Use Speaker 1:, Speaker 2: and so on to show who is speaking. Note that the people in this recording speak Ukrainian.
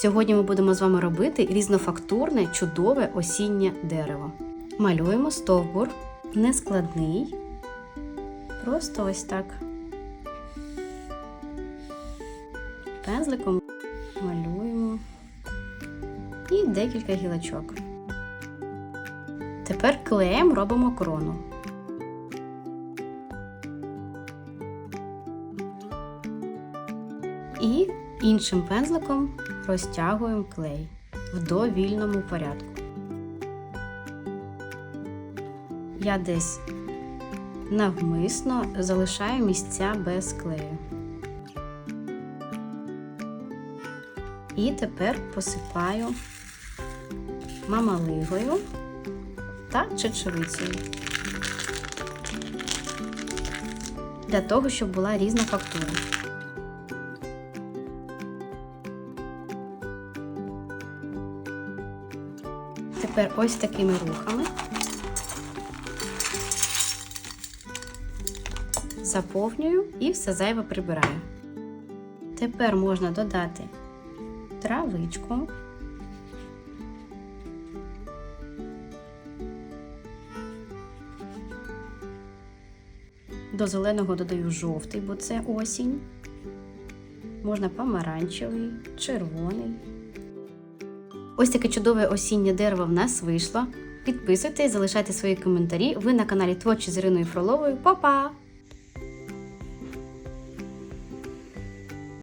Speaker 1: Сьогодні ми будемо з вами робити різнофактурне чудове осіннє дерево. Малюємо стовбур нескладний. Просто ось так. Пензликом малюємо і декілька гілочок. Тепер клеєм робимо крону. І іншим пензликом розтягуємо клей в довільному порядку. Я десь навмисно залишаю місця без клею. І тепер посипаю мамалигою та чечевицею. Для того, щоб була різна фактура. Тепер ось такими рухами заповнюю і все зайве прибираю. Тепер можна додати травичку. До зеленого додаю жовтий, бо це осінь. Можна помаранчевий, червоний. Ось таке чудове осіннє дерево в нас вийшло. Підписуйтесь, залишайте свої коментарі. Ви на каналі Творчі з Іриною Фроловою. Па-па!